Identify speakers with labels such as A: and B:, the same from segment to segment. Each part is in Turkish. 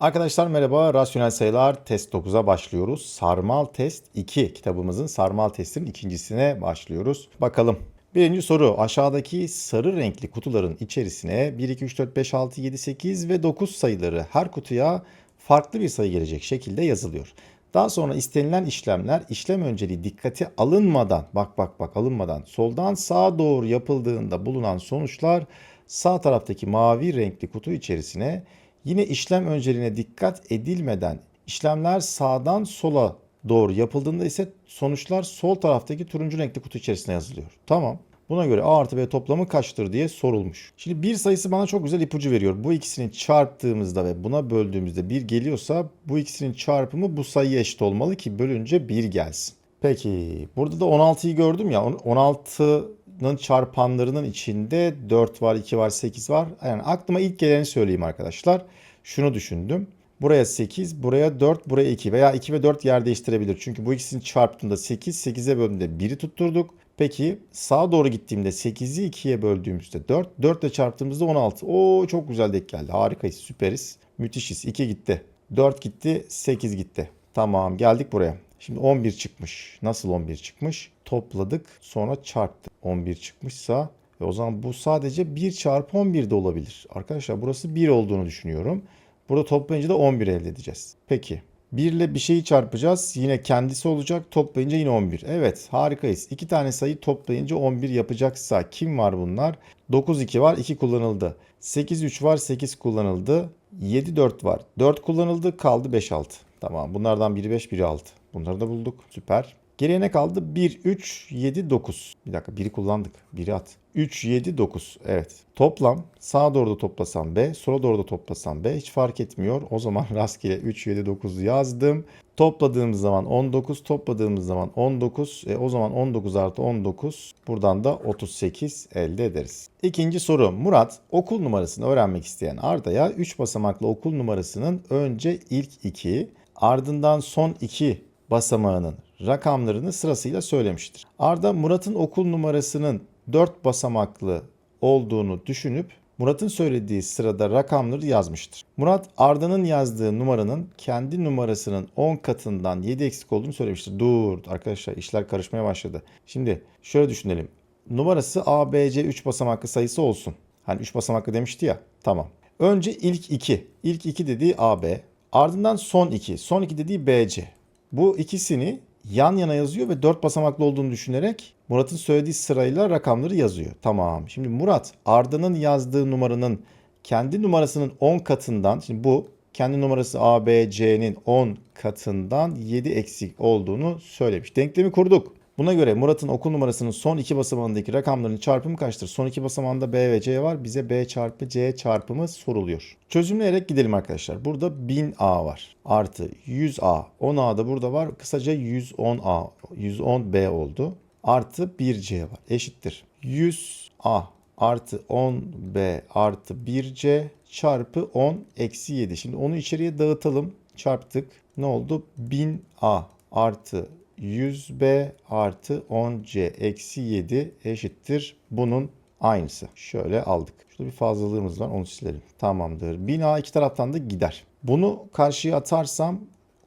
A: Arkadaşlar merhaba. Rasyonel sayılar test 9'a başlıyoruz. Sarmal test 2 kitabımızın sarmal testin ikincisine başlıyoruz. Bakalım. Birinci soru aşağıdaki sarı renkli kutuların içerisine 1, 2, 3, 4, 5, 6, 7, 8 ve 9 sayıları her kutuya farklı bir sayı gelecek şekilde yazılıyor. Daha sonra istenilen işlemler işlem önceliği dikkate alınmadan bak bak bak alınmadan soldan sağa doğru yapıldığında bulunan sonuçlar sağ taraftaki mavi renkli kutu içerisine yine işlem önceliğine dikkat edilmeden işlemler sağdan sola doğru yapıldığında ise sonuçlar sol taraftaki turuncu renkli kutu içerisine yazılıyor. Tamam. Buna göre A artı B toplamı kaçtır diye sorulmuş. Şimdi bir sayısı bana çok güzel ipucu veriyor. Bu ikisini çarptığımızda ve buna böldüğümüzde 1 geliyorsa bu ikisinin çarpımı bu sayıya eşit olmalı ki bölünce 1 gelsin. Peki burada da 16'yı gördüm ya 16'nın çarpanlarının içinde 4 var 2 var 8 var. Yani aklıma ilk geleni söyleyeyim arkadaşlar. Şunu düşündüm. Buraya 8, buraya 4, buraya 2 veya 2 ve 4 yer değiştirebilir. Çünkü bu ikisini çarptığında 8, 8'e böldüğümde 1'i tutturduk. Peki sağa doğru gittiğimde 8'i 2'ye böldüğümüzde 4, 4 ile çarptığımızda 16. Oo çok güzel denk geldi. Harikayız, süperiz. Müthişiz. 2 gitti. 4 gitti, 8 gitti. Tamam geldik buraya. Şimdi 11 çıkmış. Nasıl 11 çıkmış? Topladık sonra çarptık. 11 çıkmışsa ve o zaman bu sadece 1 çarpı 11 de olabilir. Arkadaşlar burası 1 olduğunu düşünüyorum. Burada toplayınca da 11 elde edeceğiz. Peki 1 ile bir şeyi çarpacağız. Yine kendisi olacak. Toplayınca yine 11. Evet harikayız. İki tane sayı toplayınca 11 yapacaksa kim var bunlar? 9 2 var 2 kullanıldı. 8 3 var 8 kullanıldı. 7 4 var. 4 kullanıldı kaldı 5 6. Tamam bunlardan biri 5 biri 6. Bunları da bulduk. Süper. Geriye ne kaldı? 1, 3, 7, 9. Bir dakika biri kullandık. Biri at. 3, 7, 9. Evet. Toplam sağa doğru da toplasam B, sola doğru da toplasam B hiç fark etmiyor. O zaman rastgele 3, 7, 9 yazdım. Topladığımız zaman 19, topladığımız zaman 19. E, o zaman 19 artı 19. Buradan da 38 elde ederiz. İkinci soru. Murat okul numarasını öğrenmek isteyen Arda'ya 3 basamaklı okul numarasının önce ilk 2, ardından son 2 basamağının rakamlarını sırasıyla söylemiştir. Arda Murat'ın okul numarasının 4 basamaklı olduğunu düşünüp Murat'ın söylediği sırada rakamları yazmıştır. Murat Arda'nın yazdığı numaranın kendi numarasının 10 katından 7 eksik olduğunu söylemiştir. Dur arkadaşlar işler karışmaya başladı. Şimdi şöyle düşünelim. Numarası ABC 3 basamaklı sayısı olsun. Hani 3 basamaklı demişti ya. Tamam. Önce ilk 2. İlk 2 dediği AB. Ardından son 2. Son 2 dediği BC. Bu ikisini yan yana yazıyor ve 4 basamaklı olduğunu düşünerek Murat'ın söylediği sırayla rakamları yazıyor. Tamam. Şimdi Murat Arda'nın yazdığı numaranın kendi numarasının 10 katından şimdi bu kendi numarası ABC'nin 10 katından 7 eksik olduğunu söylemiş. Denklemi kurduk. Buna göre Murat'ın okul numarasının son iki basamağındaki rakamların çarpımı kaçtır? Son iki basamağında B ve C var. Bize B çarpı C çarpımı soruluyor. Çözümleyerek gidelim arkadaşlar. Burada 1000A var. Artı 100A. 10A da burada var. Kısaca 110A. 110B oldu. Artı 1C var. Eşittir. 100A artı 10B artı 1C çarpı 10 eksi 7. Şimdi onu içeriye dağıtalım. Çarptık. Ne oldu? 1000A artı 100b artı 10c eksi 7 eşittir. Bunun aynısı. Şöyle aldık. Şurada bir fazlalığımız var onu silelim. Tamamdır. 1000a iki taraftan da gider. Bunu karşıya atarsam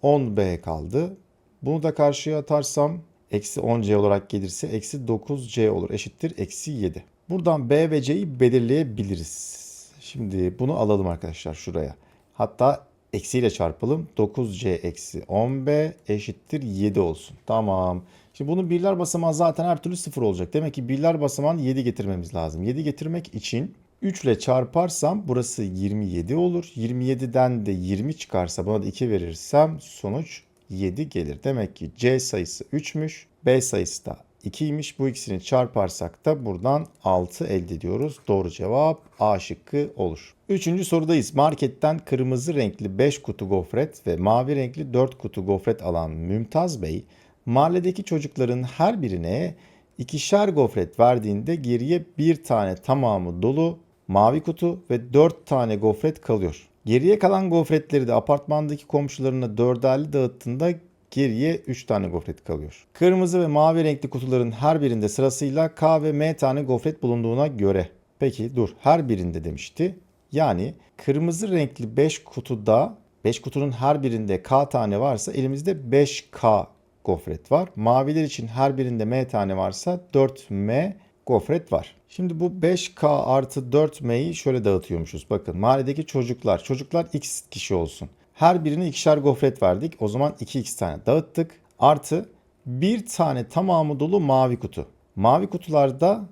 A: 10b kaldı. Bunu da karşıya atarsam eksi 10c olarak gelirse eksi 9c olur. Eşittir eksi 7. Buradan b ve c'yi belirleyebiliriz. Şimdi bunu alalım arkadaşlar şuraya. Hatta eksiyle çarpalım. 9c eksi 10b eşittir 7 olsun. Tamam. Şimdi bunun birler basamağı zaten her türlü 0 olacak. Demek ki birler basamağını 7 getirmemiz lazım. 7 getirmek için 3 ile çarparsam burası 27 olur. 27'den de 20 çıkarsa buna da 2 verirsem sonuç 7 gelir. Demek ki c sayısı 3'müş. B sayısı da 2'ymiş. Bu ikisini çarparsak da buradan 6 elde ediyoruz. Doğru cevap A şıkkı olur. Üçüncü sorudayız. Marketten kırmızı renkli 5 kutu gofret ve mavi renkli 4 kutu gofret alan Mümtaz Bey, mahalledeki çocukların her birine ikişer gofret verdiğinde geriye bir tane tamamı dolu mavi kutu ve 4 tane gofret kalıyor. Geriye kalan gofretleri de apartmandaki komşularına dörderli dağıttığında Geriye 3 tane gofret kalıyor. Kırmızı ve mavi renkli kutuların her birinde sırasıyla K ve M tane gofret bulunduğuna göre. Peki dur her birinde demişti. Yani kırmızı renkli 5 kutuda 5 kutunun her birinde K tane varsa elimizde 5K gofret var. Maviler için her birinde M tane varsa 4M gofret var. Şimdi bu 5K artı 4M'yi şöyle dağıtıyormuşuz. Bakın mahalledeki çocuklar. Çocuklar X kişi olsun. Her birine ikişer gofret verdik. O zaman 2X tane dağıttık. Artı bir tane tamamı dolu mavi kutu. Mavi kutularda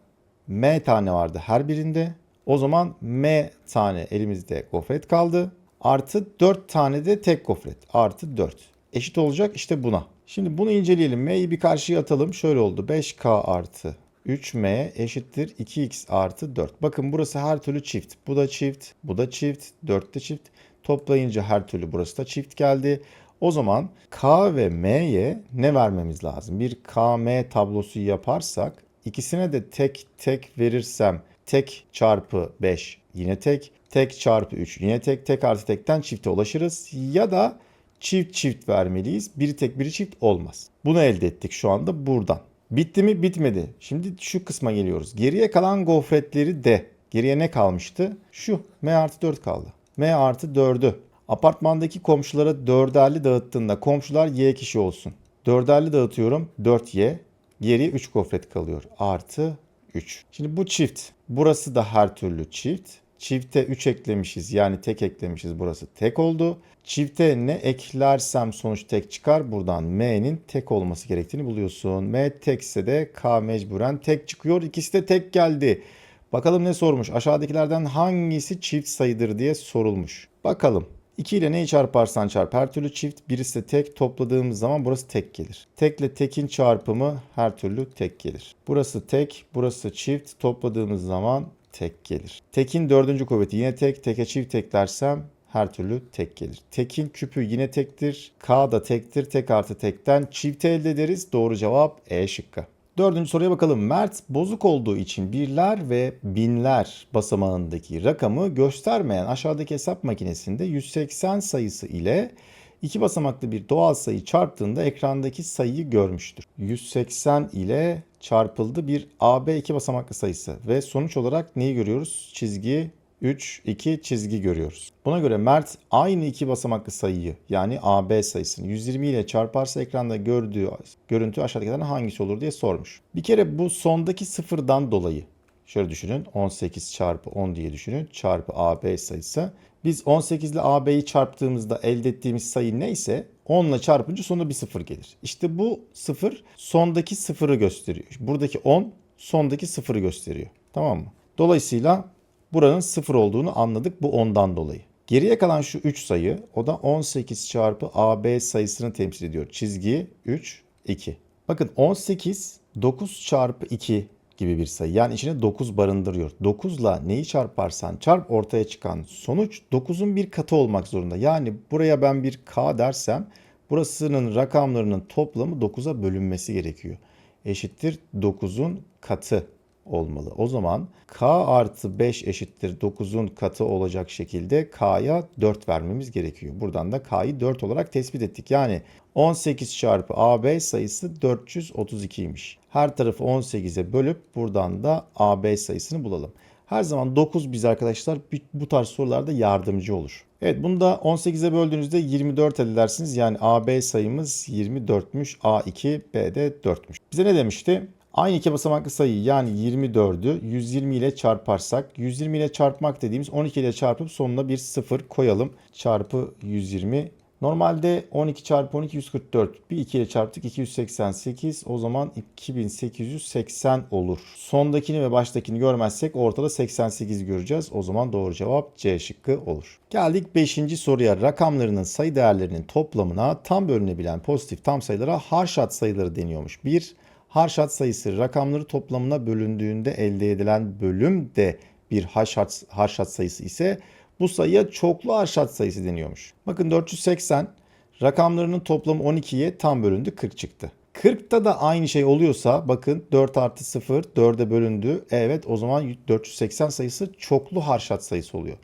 A: M tane vardı her birinde. O zaman M tane elimizde gofret kaldı. Artı 4 tane de tek gofret. Artı 4. Eşit olacak işte buna. Şimdi bunu inceleyelim. M'yi bir karşıya atalım. Şöyle oldu. 5K artı 3M eşittir 2X artı 4. Bakın burası her türlü çift. Bu da çift. Bu da çift. 4 de çift. Toplayınca her türlü burası da çift geldi. O zaman K ve M'ye ne vermemiz lazım? Bir KM tablosu yaparsak ikisine de tek tek verirsem tek çarpı 5 yine tek, tek çarpı 3 yine tek, tek artı tekten çifte ulaşırız. Ya da çift çift vermeliyiz. Biri tek biri çift olmaz. Bunu elde ettik şu anda buradan. Bitti mi? Bitmedi. Şimdi şu kısma geliyoruz. Geriye kalan gofretleri de. Geriye ne kalmıştı? Şu. M artı 4 kaldı. M artı 4'ü. Apartmandaki komşulara dörderli dağıttığında komşular Y kişi olsun. Dörderli dağıtıyorum 4Y. Geriye 3 gofret kalıyor. Artı 3. Şimdi bu çift. Burası da her türlü çift. Çifte 3 eklemişiz yani tek eklemişiz burası tek oldu. Çifte ne eklersem sonuç tek çıkar. Buradan M'nin tek olması gerektiğini buluyorsun. M tekse de K mecburen tek çıkıyor. İkisi de tek geldi. Bakalım ne sormuş? Aşağıdakilerden hangisi çift sayıdır diye sorulmuş. Bakalım. 2 ile neyi çarparsan çarp her türlü çift. Birisi de tek topladığımız zaman burası tek gelir. Tekle tekin çarpımı her türlü tek gelir. Burası tek, burası çift. Topladığımız zaman tek gelir. Tekin dördüncü kuvveti yine tek. Teke çift teklersem her türlü tek gelir. Tekin küpü yine tektir. K da tektir. Tek artı tekten çift elde ederiz. Doğru cevap E şıkkı. Dördüncü soruya bakalım. Mert bozuk olduğu için birler ve binler basamağındaki rakamı göstermeyen aşağıdaki hesap makinesinde 180 sayısı ile iki basamaklı bir doğal sayı çarptığında ekrandaki sayıyı görmüştür. 180 ile çarpıldı bir AB iki basamaklı sayısı ve sonuç olarak neyi görüyoruz? Çizgi 3, 2 çizgi görüyoruz. Buna göre Mert aynı iki basamaklı sayıyı yani AB sayısını 120 ile çarparsa ekranda gördüğü görüntü aşağıdakilerden hangisi olur diye sormuş. Bir kere bu sondaki sıfırdan dolayı şöyle düşünün 18 çarpı 10 diye düşünün çarpı AB sayısı. Biz 18 ile AB'yi çarptığımızda elde ettiğimiz sayı neyse 10 ile çarpınca sonunda bir sıfır gelir. İşte bu sıfır sondaki sıfırı gösteriyor. Buradaki 10 sondaki sıfırı gösteriyor. Tamam mı? Dolayısıyla buranın 0 olduğunu anladık bu ondan dolayı. Geriye kalan şu 3 sayı o da 18 çarpı AB sayısını temsil ediyor. Çizgi 3, 2. Bakın 18 9 çarpı 2 gibi bir sayı. Yani içine 9 barındırıyor. 9 ile neyi çarparsan çarp ortaya çıkan sonuç 9'un bir katı olmak zorunda. Yani buraya ben bir K dersem burasının rakamlarının toplamı 9'a bölünmesi gerekiyor. Eşittir 9'un katı olmalı. O zaman k artı 5 eşittir 9'un katı olacak şekilde k'ya 4 vermemiz gerekiyor. Buradan da k'yı 4 olarak tespit ettik. Yani 18 çarpı AB sayısı 432'ymiş. Her tarafı 18'e bölüp buradan da AB sayısını bulalım. Her zaman 9 biz arkadaşlar bu tarz sorularda yardımcı olur. Evet bunu da 18'e böldüğünüzde 24 elde edersiniz. Yani AB sayımız 24'müş. A2, B de 4'müş. Bize ne demişti? Aynı iki basamaklı sayıyı yani 24'ü 120 ile çarparsak 120 ile çarpmak dediğimiz 12 ile çarpıp sonuna bir 0 koyalım. Çarpı 120. Normalde 12 çarpı 12 144. Bir 2 ile çarptık 288. O zaman 2880 olur. Sondakini ve baştakini görmezsek ortada 88 göreceğiz. O zaman doğru cevap C şıkkı olur. Geldik 5. soruya. Rakamlarının sayı değerlerinin toplamına tam bölünebilen pozitif tam sayılara harşat sayıları deniyormuş. 1 Harşat sayısı rakamları toplamına bölündüğünde elde edilen bölüm de bir harşat, harşat sayısı ise bu sayıya çoklu harşat sayısı deniyormuş. Bakın 480 rakamlarının toplamı 12'ye tam bölündü 40 çıktı. 40'ta da aynı şey oluyorsa bakın 4 artı 0 4'e bölündü. Evet o zaman 480 sayısı çoklu harşat sayısı oluyor.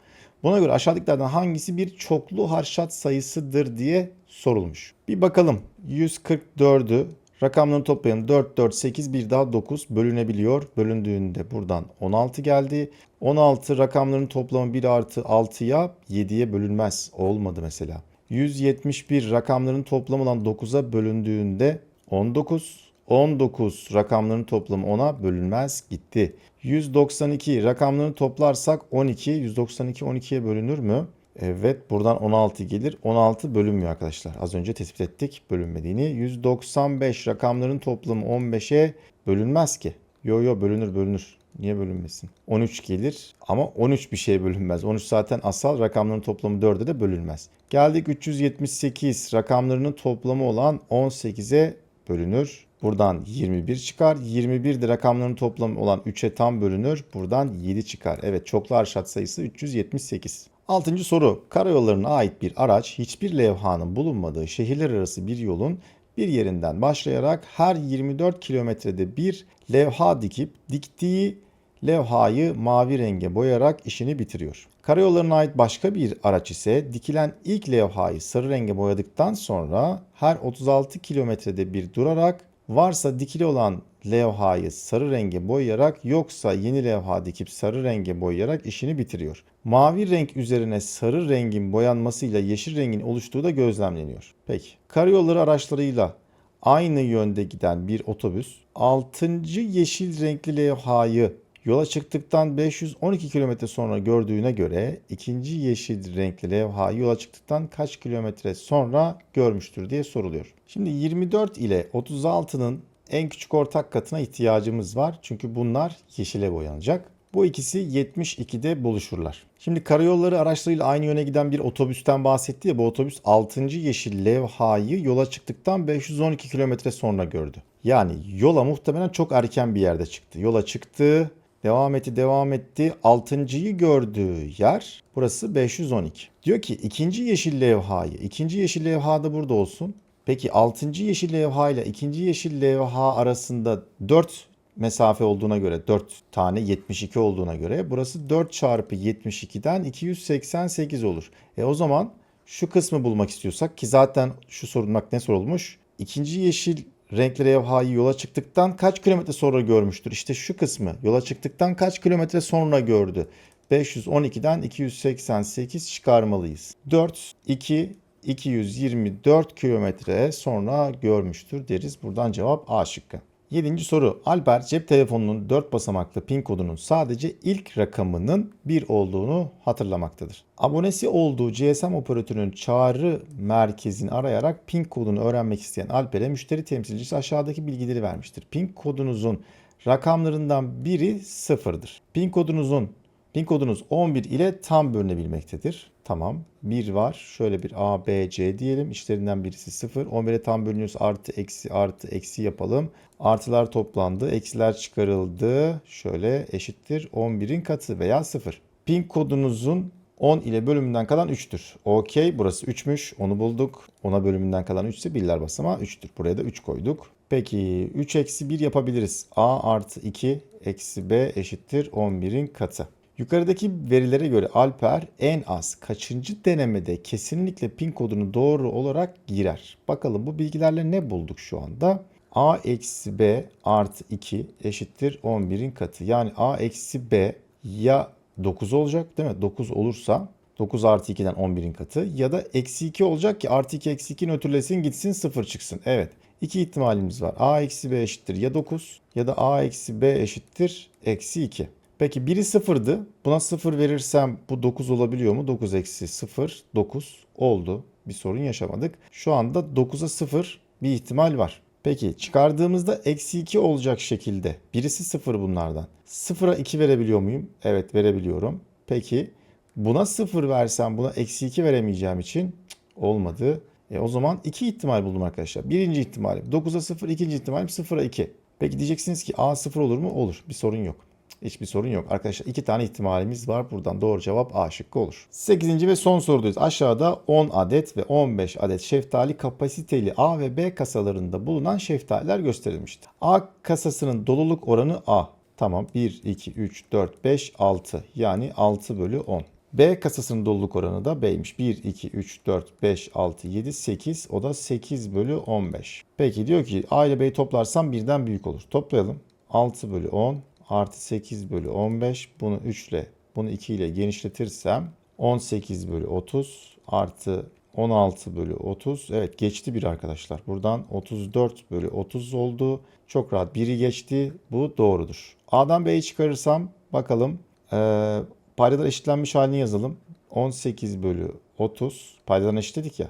A: Buna göre aşağıdakilerden hangisi bir çoklu harşat sayısıdır diye sorulmuş. Bir bakalım 144'ü Rakamlarını toplayalım. 4, 4, 8 bir daha 9 bölünebiliyor. Bölündüğünde buradan 16 geldi. 16 rakamların toplamı 1 artı 6'ya 7'ye bölünmez. Olmadı mesela. 171 rakamların toplamı olan 9'a bölündüğünde 19. 19 rakamların toplamı 10'a bölünmez gitti. 192 rakamlarını toplarsak 12. 192 12'ye bölünür mü? Evet buradan 16 gelir. 16 bölünmüyor arkadaşlar. Az önce tespit ettik bölünmediğini. 195 rakamların toplamı 15'e bölünmez ki. Yo yo bölünür bölünür. Niye bölünmesin? 13 gelir ama 13 bir şeye bölünmez. 13 zaten asal rakamların toplamı 4'e de bölünmez. Geldik 378 rakamlarının toplamı olan 18'e bölünür. Buradan 21 çıkar. 21 de rakamların toplamı olan 3'e tam bölünür. Buradan 7 çıkar. Evet çoklu arşat sayısı 378. Altıncı soru. Karayollarına ait bir araç hiçbir levhanın bulunmadığı şehirler arası bir yolun bir yerinden başlayarak her 24 kilometrede bir levha dikip diktiği levhayı mavi renge boyayarak işini bitiriyor. Karayollarına ait başka bir araç ise dikilen ilk levhayı sarı renge boyadıktan sonra her 36 kilometrede bir durarak varsa dikili olan levhayı sarı renge boyayarak yoksa yeni levha dikip sarı renge boyayarak işini bitiriyor. Mavi renk üzerine sarı rengin boyanmasıyla yeşil rengin oluştuğu da gözlemleniyor. Peki karayolları araçlarıyla aynı yönde giden bir otobüs 6. yeşil renkli levhayı yola çıktıktan 512 kilometre sonra gördüğüne göre ikinci yeşil renkli levhayı yola çıktıktan kaç kilometre sonra görmüştür diye soruluyor. Şimdi 24 ile 36'nın en küçük ortak katına ihtiyacımız var. Çünkü bunlar yeşile boyanacak. Bu ikisi 72'de buluşurlar. Şimdi karayolları araçlarıyla aynı yöne giden bir otobüsten bahsetti ya bu otobüs 6. yeşil levhayı yola çıktıktan 512 kilometre sonra gördü. Yani yola muhtemelen çok erken bir yerde çıktı. Yola çıktı, devam etti, devam etti. 6.yı gördüğü yer burası 512. Diyor ki ikinci yeşil levhayı, ikinci yeşil levha da burada olsun. Peki 6. yeşil levha ile 2. yeşil levha arasında 4 mesafe olduğuna göre 4 tane 72 olduğuna göre burası 4 çarpı 72'den 288 olur. E o zaman şu kısmı bulmak istiyorsak ki zaten şu sorun bak ne sorulmuş? İkinci yeşil renkli levhayı yola çıktıktan kaç kilometre sonra görmüştür? İşte şu kısmı yola çıktıktan kaç kilometre sonra gördü? 512'den 288 çıkarmalıyız. 4, 2, 224 kilometre sonra görmüştür deriz. Buradan cevap A şıkkı. Yedinci soru. Alper cep telefonunun 4 basamaklı pin kodunun sadece ilk rakamının 1 olduğunu hatırlamaktadır. Abonesi olduğu GSM operatörünün çağrı merkezini arayarak pin kodunu öğrenmek isteyen Alper'e müşteri temsilcisi aşağıdaki bilgileri vermiştir. Pin kodunuzun rakamlarından biri sıfırdır. Pin kodunuzun Pin kodunuz 11 ile tam bölünebilmektedir. Tamam. 1 var. Şöyle bir A, B, C diyelim. İşlerinden birisi 0. 11'e tam bölünüyorsa artı, eksi, artı, eksi yapalım. Artılar toplandı. Eksiler çıkarıldı. Şöyle eşittir 11'in katı veya 0. Pin kodunuzun 10 ile bölümünden kalan 3'tür. Okey burası 3'müş. Onu bulduk. 10'a bölümünden kalan 3 ise birler basamağı 3'tür. Buraya da 3 koyduk. Peki 3 eksi 1 yapabiliriz. A artı 2 eksi B eşittir 11'in katı. Yukarıdaki verilere göre Alper en az kaçıncı denemede kesinlikle pin kodunu doğru olarak girer. Bakalım bu bilgilerle ne bulduk şu anda? A eksi B artı 2 eşittir 11'in katı. Yani A eksi B ya 9 olacak değil mi? 9 olursa 9 artı 2'den 11'in katı ya da eksi 2 olacak ki artı 2 eksi 2 nötrlesin gitsin 0 çıksın. Evet iki ihtimalimiz var. A eksi B eşittir ya 9 ya da A eksi B eşittir eksi 2. Peki biri sıfırdı. Buna sıfır verirsem bu 9 olabiliyor mu? 9 eksi 0 9 oldu. Bir sorun yaşamadık. Şu anda 9'a 0 bir ihtimal var. Peki çıkardığımızda eksi 2 olacak şekilde. Birisi 0 bunlardan. 0'a 2 verebiliyor muyum? Evet verebiliyorum. Peki buna 0 versem buna eksi 2 veremeyeceğim için cık, olmadı. E o zaman iki ihtimal buldum arkadaşlar. Birinci ihtimalim 9'a 0, ikinci ihtimalim 0'a 2. Peki diyeceksiniz ki A 0 olur mu? Olur. Bir sorun yok. Hiçbir sorun yok. Arkadaşlar iki tane ihtimalimiz var. Buradan doğru cevap A şıkkı olur. 8. ve son sorudayız. Aşağıda 10 adet ve 15 adet şeftali kapasiteli A ve B kasalarında bulunan şeftaliler gösterilmiştir. A kasasının doluluk oranı A. Tamam 1, 2, 3, 4, 5, 6 yani 6 bölü 10. B kasasının doluluk oranı da B'ymiş. 1, 2, 3, 4, 5, 6, 7, 8. O da 8 bölü 15. Peki diyor ki A ile B'yi toplarsam birden büyük olur. Toplayalım. 6 bölü 10 artı 8 bölü 15 bunu 3 ile bunu 2 ile genişletirsem 18 bölü 30 artı 16 bölü 30. Evet geçti bir arkadaşlar. Buradan 34 bölü 30 oldu. Çok rahat biri geçti. Bu doğrudur. A'dan B'yi çıkarırsam bakalım. Ee, paydalar eşitlenmiş halini yazalım. 18 bölü 30. Paydalarını eşitledik ya.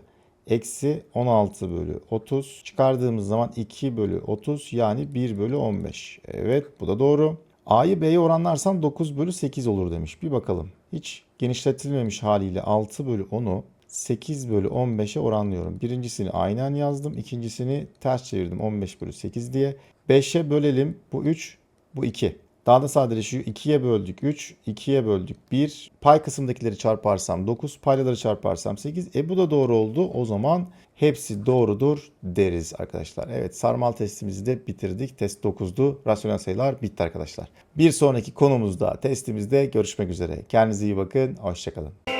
A: Eksi 16 bölü 30. Çıkardığımız zaman 2 bölü 30 yani 1 bölü 15. Evet bu da doğru. A'yı B'ye oranlarsam 9 bölü 8 olur demiş. Bir bakalım. Hiç genişletilmemiş haliyle 6 bölü 10'u 8 bölü 15'e oranlıyorum. Birincisini aynen yazdım. ikincisini ters çevirdim 15 bölü 8 diye. 5'e bölelim. Bu 3, bu 2. Daha da sadeleşiyor. 2'ye böldük 3, 2'ye böldük 1. Pay kısımdakileri çarparsam 9, paydaları çarparsam 8. E bu da doğru oldu. O zaman hepsi doğrudur deriz arkadaşlar. Evet sarmal testimizi de bitirdik. Test 9'du. Rasyonel sayılar bitti arkadaşlar. Bir sonraki konumuzda testimizde görüşmek üzere. Kendinize iyi bakın. Hoşçakalın.